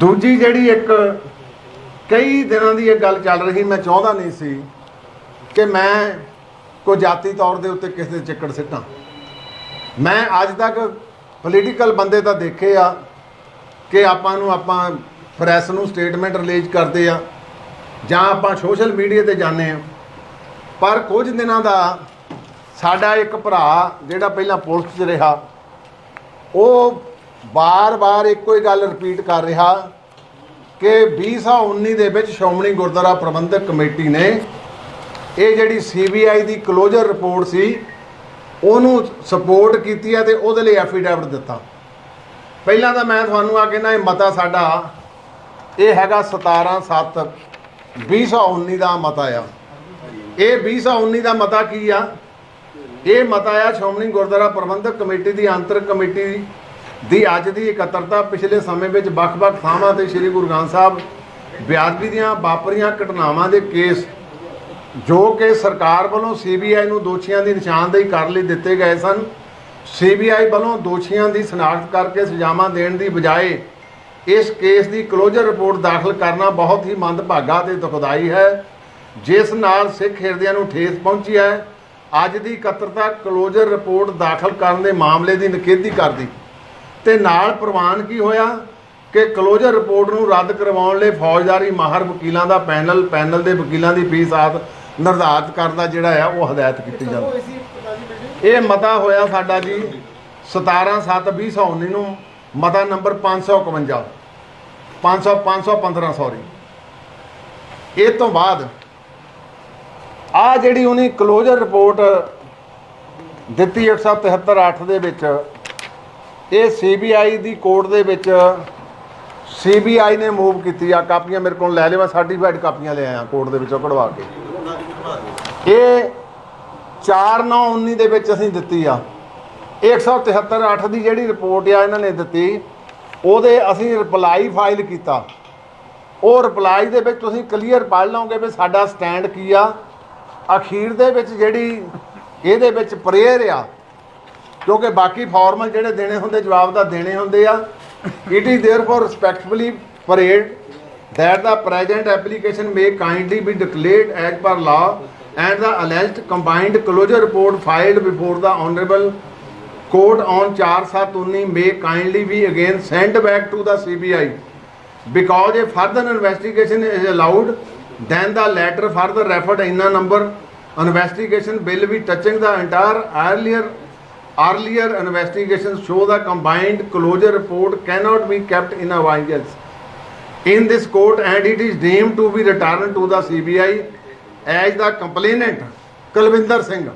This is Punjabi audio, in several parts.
ਦੂਜੀ ਜਿਹੜੀ ਇੱਕ ਕਈ ਦਿਨਾਂ ਦੀ ਇਹ ਗੱਲ ਚੱਲ ਰਹੀ, ਮੈਂ ਚਾਹੁੰਦਾ ਨਹੀਂ ਸੀ ਕਿ ਮੈਂ ਕੋਈ ਜਾਤੀ ਤੌਰ ਦੇ ਉੱਤੇ ਕਿਸੇ ਦੇ ਚੱਕੜ ਸਿੱਟਾਂ। ਮੈਂ ਅੱਜ ਤੱਕ ਪੋਲੀਟੀਕਲ ਬੰਦੇ ਤਾਂ ਦੇਖੇ ਆ ਕਿ ਆਪਾਂ ਨੂੰ ਆਪਾਂ ਪ੍ਰੈਸ ਨੂੰ ਸਟੇਟਮੈਂਟ ਰਿਲੀਜ਼ ਕਰਦੇ ਆ ਜਾਂ ਆਪਾਂ ਸੋਸ਼ਲ ਮੀਡੀਆ ਤੇ ਜਾਂਦੇ ਆ। ਪਰ ਕੁਝ ਦਿਨਾਂ ਦਾ ਸਾਡਾ ਇੱਕ ਭਰਾ ਜਿਹੜਾ ਪਹਿਲਾਂ ਪੁਲਿਸ 'ਚ ਰਿਹਾ, ਉਹ ਬਾਰ-ਬਾਰ ਇੱਕੋ ਹੀ ਗੱਲ ਰਿਪੀਟ ਕਰ ਰਿਹਾ ਕਿ 2019 ਦੇ ਵਿੱਚ ਸ਼੍ਰੋਮਣੀ ਗੁਰਦੁਆਰਾ ਪ੍ਰਬੰਧਕ ਕਮੇਟੀ ਨੇ ਇਹ ਜਿਹੜੀ ਸੀਬੀਆਈ ਦੀ ਕਲੋਜ਼ਰ ਰਿਪੋਰਟ ਸੀ, ਉਹਨੂੰ ਸਪੋਰਟ ਕੀਤੀ ਹੈ ਤੇ ਉਹਦੇ ਲਈ ਐਫੀਡੈਵਿਟ ਦਿੱਤਾ। ਪਹਿਲਾਂ ਤਾਂ ਮੈਂ ਤੁਹਾਨੂੰ ਆ ਕਹਿੰਦਾ, ਇਹ ਮਤਾ ਸਾਡਾ, ਇਹ ਹੈਗਾ 17 7 2019 ਦਾ ਮਤਾ ਆ। ਇਹ 2019 ਦਾ ਮਤਾ ਕੀ ਆ? ਇਹ ਮਤਾ ਆ ਸ਼੍ਰੋਮਣੀ ਗੁਰਦੁਆਰਾ ਪ੍ਰਬੰਧਕ ਕਮੇਟੀ ਦੀ ਅੰਤਰ ਕਮੇਟੀ ਦੀ ਅੱਜ ਦੀ ਇਕੱਤਰਤਾ ਪਿਛਲੇ ਸਮੇਂ ਵਿੱਚ ਵੱਖ-ਵੱਖ ਥਾਵਾਂ ਤੇ ਸ੍ਰੀ ਗੁਰੂ ਗ੍ਰੰਥ ਸਾਹਿਬ ਬਿਆਦਵੀ ਦੀਆਂ ਵਾਪਰੀਆਂ ਘਟਨਾਵਾਂ ਦੇ ਕੇਸ ਜੋ ਕਿ ਸਰਕਾਰ ਵੱਲੋਂ ਸੀਬੀਆਈ ਨੂੰ ਦੋਸ਼ੀਆਂ ਦੀ ਨਿਸ਼ਾਨਦੇਹੀ ਕਰ ਲਈ ਦਿੱਤੇ ਗਏ ਸਨ, ਸੀਬੀਆਈ ਵੱਲੋਂ ਦੋਸ਼ੀਆਂ ਦੀ ਸ਼ਨਾਖਤ ਕਰਕੇ ਸਜ਼ਾਵਾਂ ਦੇਣ ਦੀ ਬਜਾਏ ਇਸ ਕੇਸ ਦੀ ਕਲੋਜ਼ਰ ਰਿਪੋਰਟ ਦਾਖਲ ਕਰਨਾ ਬਹੁਤ ਹੀ ਮੰਦਭਾਗਾ ਤੇ ਦੁਖਦਾਈ ਹੈ, ਜਿਸ ਨਾਲ ਸਿੱਖ ਹਿਰਦਿਆਂ ਨੂੰ ਠੇਸ ਪਹੁੰਚੀ ਹੈ। ਅੱਜ ਦੀ ਇਕੱਤਰਤਾ ਕਲੋਜ਼ਰ ਰਿਪੋਰਟ ਦਾਖਲ ਕਰਨ ਦੇ ਮਾਮਲੇ ਦੀ ਨਿਖੇਧੀ ਕਰਦੀ। ਤੇ ਨਾਲ ਪ੍ਰਵਾਨ ਕੀ ਹੋਇਆ ਕਿ ਕਲੋਜ਼ਰ ਰਿਪੋਰਟ ਨੂੰ ਰੱਦ ਕਰਵਾਉਣ ਲਈ ਫੌਜਦਾਰੀ ਮਾਹਰ ਵਕੀਲਾਂ ਦਾ ਪੈਨਲ ਪੈਨਲ ਦੇ ਵਕੀਲਾਂ ਦੀ ਫੀਸ ਆਦ ਨਿਰਧਾਰਤ ਕਰਨ ਦਾ ਜਿਹੜਾ ਆ ਉਹ ਹਦਾਇਤ ਕੀਤੀ ਜਾਂਦੀ। ਇਹ ਮਤਾ ਹੋਇਆ ਸਾਡਾ ਜੀ 17 7 2019 ਨੂੰ ਮਤਾ ਨੰਬਰ 551 500 515 ਸੌਰੀ ਇਹ ਤੋਂ ਬਾਅਦ ਆ ਜਿਹੜੀ ਉਹਨੇ ਕਲੋਜ਼ਰ ਰਿਪੋਰਟ ਦਿੱਤੀ 173 8 ਦੇ ਵਿੱਚ ਇਹ ਸੀਬੀਆਈ ਦੀ ਕੋਰਟ ਦੇ ਵਿੱਚ ਸੀਬੀਆਈ ਨੇ ਮੂਵ ਕੀਤੀ ਆ, ਕਾਪੀਆਂ ਮੇਰੇ ਕੋਲ ਲੈ ਲਿਆ ਸਰਟੀਫਾਈਡ ਕਾਪੀਆਂ ਲੈ ਆਇਆ ਕੋਰਟ ਦੇ ਵਿੱਚੋਂ ਕਢਵਾ ਕੇ। ਇਹ 4919 ਦੇ ਵਿੱਚ ਅਸੀਂ ਦਿੱਤੀ ਆ। 173 8 ਦੀ ਜਿਹੜੀ ਰਿਪੋਰਟ ਆ ਇਹਨਾਂ ਨੇ ਦਿੱਤੀ, ਉਹਦੇ ਅਸੀਂ ਰਿਪਲਾਈ ਫਾਈਲ ਕੀਤਾ। ਉਹ ਰਿਪਲਾਈ ਦੇ ਵਿੱਚ ਤੁਸੀਂ ਕਲੀਅਰ ਪੜ੍ਹ ਲਓਗੇ ਵੀ ਸਾਡਾ ਸਟੈਂਡ ਕੀ ਆ। ਅਖੀਰ ਦੇ ਵਿੱਚ ਜਿਹੜੀ, ਇਹਦੇ ਵਿੱਚ ਪ੍ਰੇਅਰ ਆ ਕਿਉਂਕਿ ਬਾਕੀ ਫਾਰਮਲ ਜਿਹੜੇ ਦੇਣੇ ਹੁੰਦੇ ਜਵਾਬ ਦਾ ਦੇਣੇ ਹੁੰਦੇ ਆ it is therefore respectfully parade that the present application may kindly be declared as per law and the alleged combined closure report filed before the honorable court on 4/7/19 may kindly be again sent back to the CBI because a further investigation is allowed then the letter further referred in a number investigation will be touching the entire earlier earlier investigations show the combined closure report cannot be kept in abeyance in this court and it is deemed to be returned to the CBI as the complainant Kalvinder Singh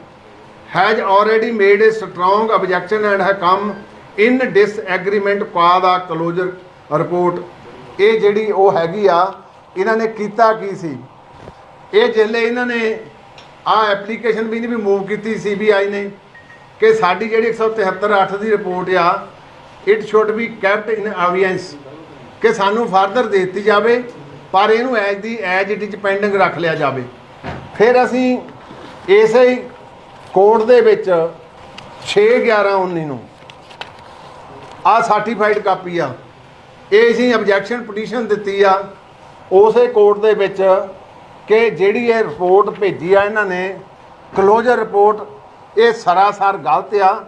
has already made a strong objection and has come in disagreement qua the closure report ਇਹ ਜਿਹੜੀ ਉਹ ਹੈਗੀ ਆ ਇਹਨਾਂ ਨੇ ਕੀਤਾ ਕੀ ਸੀ ਇਹ ਜਿਹੜੇ ਇਹਨਾਂ ਨੇ ਆ ਐਪਲੀਕੇਸ਼ਨ ਵੀ ਨਹੀਂ ਵੀ ਮੂਵ ਕੀਤੀ ਸੀਬੀਆਈ ਨੇ ਕਿ ਸਾਡੀ ਜਿਹੜੀ 173 8 ਦੀ ਰਿਪੋਰਟ ਆ it should be kept in abeyance ਕਿ ਸਾਨੂੰ ਫਰਦਰ ਦੇ ਦਿੱਤੀ ਜਾਵੇ, ਪਰ ਇਹਨੂੰ as the as it is pending ਰੱਖ ਲਿਆ ਜਾਵੇ। ਫਿਰ ਅਸੀਂ ਇਸੇ ਹੀ ਕੋਰਟ ਦੇ ਵਿੱਚ 6 11 19 ਨੂੰ ਆ ਸਰਟੀਫਾਈਡ ਕਾਪੀ ਆ, ਇਹ ਅਸੀਂ ਆਬਜੈਕਸ਼ਨ ਪਟੀਸ਼ਨ ਦਿੱਤੀ ਆ, ਉਸੇ ਕੋਰਟ ਦੇ ਵਿੱਚ ਕਿ ਜਿਹੜੀ ਇਹ ਰਿਪੋਰਟ ਭੇਜੀ ਆ ਇਹਨਾਂ ਨੇ ਕਲੋਜ਼ਰ ਰਿਪੋਰਟ ਇਹ ਸਰਾਸਰ ਗਲਤ ਆ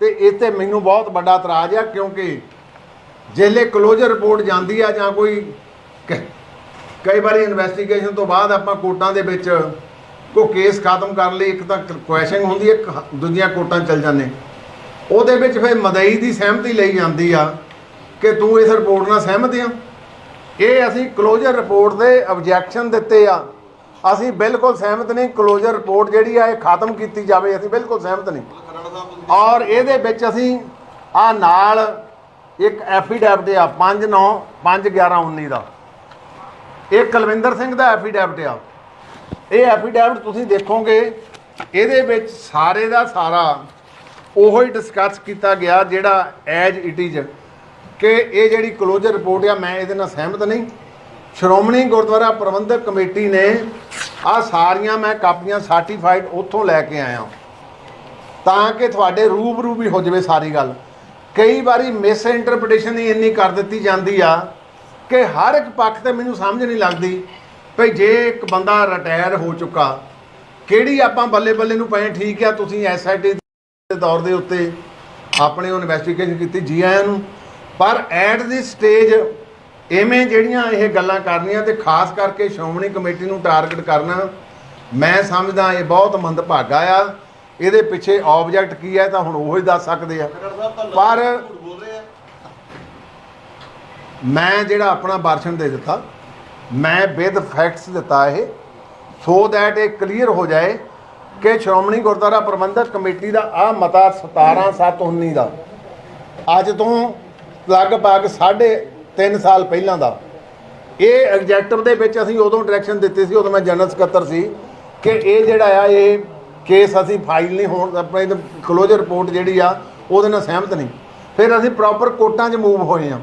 ਤੇ ਇਹ ਤੇ ਮੈਨੂੰ ਬਹੁਤ ਵੱਡਾ ਇਤਰਾਜ਼ ਆ, ਕਿਉਂਕਿ ਜਿਹਲੇ ਕਲੋਜ਼ਰ ਰਿਪੋਰਟ ਜਾਂਦੀ ਆ ਜਾਂ ਕੋਈ ਕ- ਕਈ ਵਾਰੀ ਇਨਵੈਸਟੀਗੇਸ਼ਨ ਤੋਂ ਬਾਅਦ ਆਪਾਂ ਕੋਰਟਾਂ ਦੇ ਵਿੱਚ ਕੋਈ ਕੇਸ ਖਤਮ ਕਰਨ ਲਈ ਇੱਕ ਤਾਂ ਕੁਐਸ਼ਨ ਹੁੰਦੀ ਹੈ ਇੱਕ ਦੂਜੀਆਂ ਕੋਰਟਾਂ 'ਚ ਚਲ ਜਾਂਦੇ। ਉਹਦੇ ਵਿੱਚ ਫਿਰ ਮਦਈ ਦੀ ਸਹਿਮਤੀ ਲਈ ਜਾਂਦੀ ਆ ਕਿ ਤੂੰ ਇਸ ਰਿਪੋਰਟ ਨਾਲ ਸਹਿਮਤ ਆ। ਇਹ ਅਸੀਂ ਕਲੋਜ਼ਰ ਰਿਪੋਰਟ ਦੇ ਆਬਜੈਕਸ਼ਨ ਦਿੱਤੇ ਆ। ਅਸੀਂ ਬਿਲਕੁਲ ਸਹਿਮਤ ਨਹੀਂ ਕਲੋਜ਼ਰ ਰਿਪੋਰਟ ਜਿਹੜੀ ਆ, ਇਹ ਖਤਮ ਕੀਤੀ ਜਾਵੇ, ਅਸੀਂ ਬਿਲਕੁਲ ਸਹਿਮਤ ਨਹੀਂ। ਔਰ ਇਹਦੇ ਵਿੱਚ ਅਸੀਂ ਆ ਨਾਲ ਇੱਕ ਐਫੀਡੈਵਿਟ ਆ 5 9 5 11 19 ਦਾ। ਇਹ ਕੁਲਵਿੰਦਰ ਸਿੰਘ ਦਾ ਐਫੀਡੈਵਿਟ ਆ। ਇਹ ਐਫੀਡੈਵਿਟ ਤੁਸੀਂ ਦੇਖੋਗੇ, ਇਹਦੇ ਵਿੱਚ ਸਾਰੇ ਦਾ ਸਾਰਾ ਉਹੋ ਹੀ ਡਿਸਕਸ ਕੀਤਾ ਗਿਆ ਜਿਹੜਾ ਐਜ ਇਟ ਇਜ਼ ਕਿ ਇਹ ਜਿਹੜੀ ਕਲੋਜ਼ਰ ਰਿਪੋਰਟ ਆ, ਮੈਂ ਇਹਦੇ ਨਾਲ ਸਹਿਮਤ ਨਹੀਂ। ਸ਼੍ਰੋਮਣੀ ਗੁਰਦੁਆਰਾ ਪ੍ਰਬੰਧਕ ਕਮੇਟੀ ਨੇ ਆ ਸਾਰੀਆਂ ਮੈਂ ਕਾਪੀਆਂ ਸਰਟੀਫਾਈਡ ਉੱਥੋਂ ਲੈ ਕੇ ਆਇਆ। ਤਾਂ ਕਿ ਤੁਹਾਡੇ ਰੂਬਰੂ ਵੀ ਹੋ ਜਾਵੇ ਸਾਰੀ ਗੱਲ। ਕਈ ਵਾਰੀ ਮਿਸ ਇੰਟਰਪ੍ਰੀਟੇਸ਼ਨ ਹੀ ਇੰਨੀ ਕਰ ਦਿੱਤੀ ਜਾਂਦੀ ਆ ਕਿ ਹਰ ਇੱਕ ਪੱਖ ਤੇ ਮੈਨੂੰ ਸਮਝ ਨਹੀਂ ਲੱਗਦੀ ਭਈ ਜੇ ਇੱਕ ਬੰਦਾ ਰਿਟਾਇਰ ਹੋ ਚੁੱਕਾ, ਕਿਹੜੀ ਆਪਾਂ ਬੱਲੇ ਬੱਲੇ ਨੂੰ ਪਏ, ਠੀਕ ਆ, ਤੁਸੀਂ ਐਸਆਈਟੀ ਦੇ ਤੌਰ ਦੇ ਉੱਤੇ ਆਪਣੇ ਉਹ ਇਨਵੈਸਟੀਗੇਸ਼ਨ ਕੀਤੀ, ਜੀ ਆਇਆਂ ਨੂੰ। ਪਰ ਐਟ ਦੀ ਸਟੇਜ ਐਵੇਂ ਜਿਹੜੀਆਂ ਇਹ ਗੱਲਾਂ ਕਰਨੀਆਂ ਤੇ ਖਾਸ ਕਰਕੇ ਸ਼੍ਰੋਮਣੀ ਕਮੇਟੀ ਨੂੰ ਟਾਰਗੇਟ ਕਰਨਾ ਮੈਂ ਸਮਝਦਾ ਇਹ ਬਹੁਤ ਮੰਦਭਾਗਾ ਆ। ਇਹਦੇ ਪਿੱਛੇ ਆਬਜੈਕਟ ਕੀ ਹੈ ਤਾਂ ਹੁਣ ਉਹ ਹੀ ਦੱਸ ਸਕਦੇ ਆ। ਪਰ ਮੈਂ ਜਿਹੜਾ ਆਪਣਾ ਭਾਸ਼ਣ ਦੇ ਦਿੱਤਾ ਮੈਂ ਵਿਦ ਫੈਕਟਸ ਦਿੱਤਾ ਇਹ ਸੋ ਦੈਟ ਇਹ ਕਲੀਅਰ ਹੋ ਜਾਏ ਕਿ ਸ਼੍ਰੋਮਣੀ ਗੁਰਦੁਆਰਾ ਪ੍ਰਬੰਧਕ ਕਮੇਟੀ ਦਾ ਆ ਮਤਾ 17719 ਦਾ। ਅੱਜ ਤੋਂ ਲਗਭਗ ਸਾਢੇ 3 ਸਾਲ ਪਹਿਲਾਂ ਦਾ। ਇਹ ਐਗਜੈਕਟਿਵ ਦੇ ਵਿੱਚ ਅਸੀਂ ਉਦੋਂ ਡਾਇਰੈਕਸ਼ਨ ਦਿੱਤੀ ਸੀ, ਉਦੋਂ ਮੈਂ ਜਨਰਲ ਸਕੱਤਰ ਸੀ ਕਿ ਇਹ ਜਿਹੜਾ ਆ, ਇਹ ਕੇਸ ਅਸੀਂ ਫਾਈਲ ਨਹੀਂ ਹੋਣ ਆਪਣੇ ਕਲੋਜ਼ਰ ਰਿਪੋਰਟ ਜਿਹੜੀ ਆ, ਉਹਦੇ ਨਾਲ ਸਹਿਮਤ ਨਹੀਂ। ਫਿਰ ਅਸੀਂ ਪ੍ਰੋਪਰ ਕੋਰਟਾਂ 'ਚ ਮੂਵ ਹੋਏ ਆ